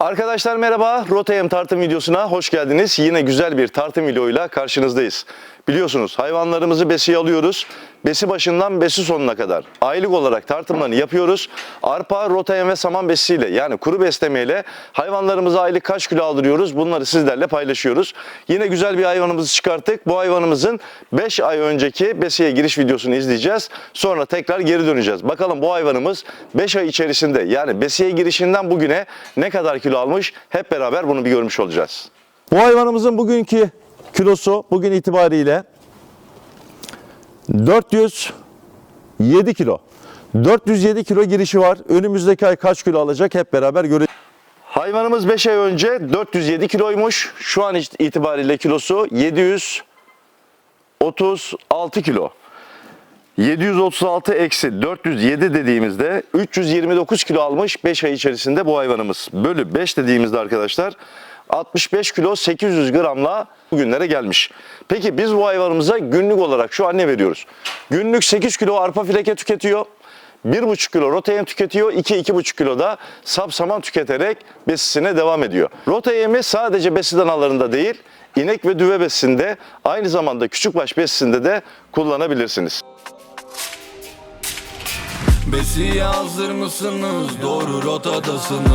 Arkadaşlar merhaba, Rotayem tartım videosuna hoş geldiniz. Yine güzel bir tartım videoyla karşınızdayız. Biliyorsunuz hayvanlarımızı besiye alıyoruz. Besi başından besi sonuna kadar aylık olarak tartımlarını yapıyoruz. Arpa, rotayem ve saman besiyle yani kuru beslemeyle hayvanlarımıza aylık kaç kilo aldırıyoruz bunları sizlerle paylaşıyoruz. Yine güzel bir hayvanımızı çıkarttık. Bu hayvanımızın 5 ay önceki besiye giriş videosunu izleyeceğiz. Sonra tekrar geri döneceğiz. Bakalım bu hayvanımız 5 ay içerisinde yani besiye girişinden bugüne ne kadar kilo almış hep beraber bunu bir görmüş olacağız. Bu hayvanımızın bugünkü kilosu bugün itibariyle 407 kilo. 407 kilo girişi var. Önümüzdeki ay kaç kilo alacak hep beraber göreceğiz. Hayvanımız 5 ay önce 407 kiloymuş. Şu an itibariyle kilosu 736 kilo. 736 eksi 407 dediğimizde 329 kilo almış 5 ay içerisinde bu hayvanımız. Bölü 5 dediğimizde arkadaşlar 65 kilo 800 gramla bugünlere gelmiş. Peki biz bu hayvanımıza günlük olarak şu an ne veriyoruz? Günlük 8 kilo arpa fileke tüketiyor. 1,5 kilo roteyen tüketiyor, 2-2,5 kilo da sap saman tüketerek besisine devam ediyor. Roteyemi sadece besi danalarında değil, inek ve düve besisinde aynı zamanda küçükbaş besisinde de kullanabilirsiniz. Besiye hazır mısınız? Doğru rotadasınız